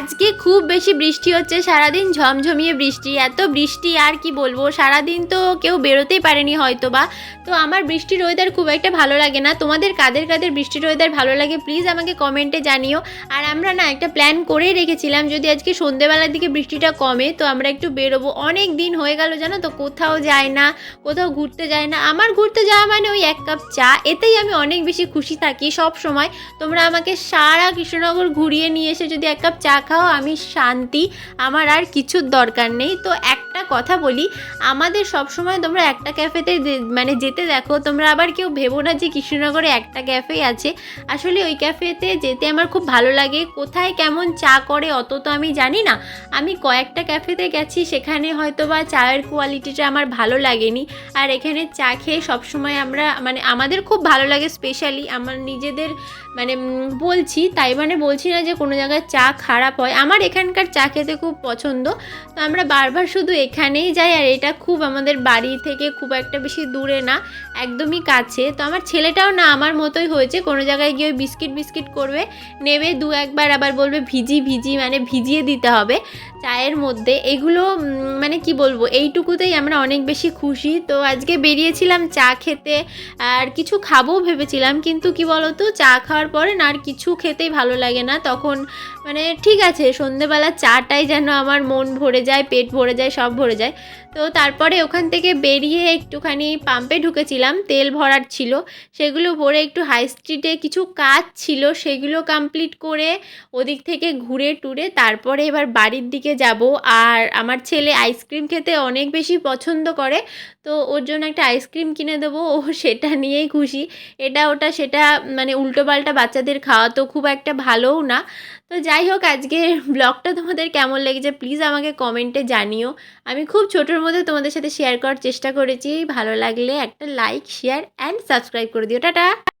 আজকে খুব বেশি বৃষ্টি হচ্ছে, সারাদিন ঝমঝমিয়ে বৃষ্টি, এত বৃষ্টি আর কি বলব? সারাদিন তো কেউ বেরোতেই পারেনি হয়তো বা তো আমার বৃষ্টির ওয়েদার খুব একটা ভালো লাগে না। তোমাদের কাদের কাদের বৃষ্টির ওয়েদার ভালো লাগে প্লিজ আমাকে কমেন্টে জানিও। আর আমরা না একটা প্ল্যান করেই রেখেছিলাম, যদি আজকে সন্ধেবেলার দিকে বৃষ্টিটা কমে, তো আমরা একটু বেরোবো। অনেক দিন হয়ে গেল জানো তো, কোথাও যায় না, কোথাও ঘুরতে যায় না। আমার ঘুরতে যাওয়া মানে ওই এক কাপ চা, এতেই আমি অনেক বেশি খুশি থাকি সব সময়। তোমরা আমাকে সারা কৃষ্ণনগর ঘুরিয়ে নিয়ে এসে যদি এক কাপ চা খাও আমি শান্তি আমার আর কিছুর দরকার নেই। তো একটা কথা বলি, আমাদের সব সময় তোমরা একটা ক্যাফেতে মানে যেতে দেখো, তোমরা আবার কেউ ভেবো না যে কৃষ্ণনগরে একটা ক্যাফে আছে। আসলে ওই ক্যাফেতে যেতে আমার খুব ভালো লাগে। কোথায় কেমন চা করে অত তো আমি জানি না। আমি কয়েকটা ক্যাফেতে গেছি, সেখানে হয়তো বা চায়ের কোয়ালিটিটা আমার ভালো লাগেনি। আর এখানে চা খেয়ে সবসময় আমরা মানে আমাদের খুব ভালো লাগে স্পেশালি। আমার নিজেদের মানে বলছি, তাই মানে বলছি না যে কোনো জায়গায় চা খারাপ হয়। আমার এখানকার চা খেতে খুব পছন্দ। তো আমরা বারবার শুধু এখানেই যাই আর এটা খুব আমাদের বাড়ি থেকে খুব একটা বেশি দূরে না, একদমই কাছে। তো আমার ছেলেটাও না আমার মতোই হয়েছে, কোনো জায়গায় গিয়ে ওই বিস্কিট বিস্কিট করবে, নেবে দু একবার আবার বলবে ভিজি ভিজি মানে ভিজিয়ে দিতে হবে। চায়ের মধ্যে। এগুলো মানে কি বলব, এইটুকুতেই আমরা অনেক বেশি খুশি। তো আজকে বেরিয়েছিলাম চা খেতে, আর কিছু খাব ভেবেছিলাম, কিন্তু কি বলতো, চা খাওয়ার পরে না আর কিছু খেতেই ভালো লাগে না। তখন মানে ঠিক আছে, সন্ধেবেলা চাটাই যেন আমার মন ভরে যায়, পেট ভরে যায়, সব ভরে যায়। তো তারপরে ওখান থেকে বেরিয়ে একটুখানি পাম্পে ঢুকেছিলাম, তেল ভরার ছিল। সেগুলো ভরে একটু হাই স্ট্রিটে কিছু কাজ ছিল, সেগুলো কমপ্লিট করে ওদিক থেকে ঘুরে টুরে, তারপরে এবার বাড়ির দিকে যাব। আর আমার ছেলে আইসক্রিম খেতে অনেক বেশি পছন্দ করে। তো ওর জন্য একটা আইসক্রিম কিনে দেবো। ও সেটা নিয়েই খুশি। এটা ওটা সেটা মানে উল্টোপাল্টা বাচ্চাদের খাওয়া তো খুব একটা ভালোও না। তো যাই হোক আজকে ব্লগটা তোমাদের কেমন লেগেছে প্লিজ আমাকে কমেন্টে জানিও। আমি খুব ছোটোর মধ্যে তোমাদের সাথে শেয়ার করার চেষ্টা করেছি। ভালো লাগলে একটা লাইক শেয়ার অ্যান্ড সাবস্ক্রাইব করে দিও। টাটা!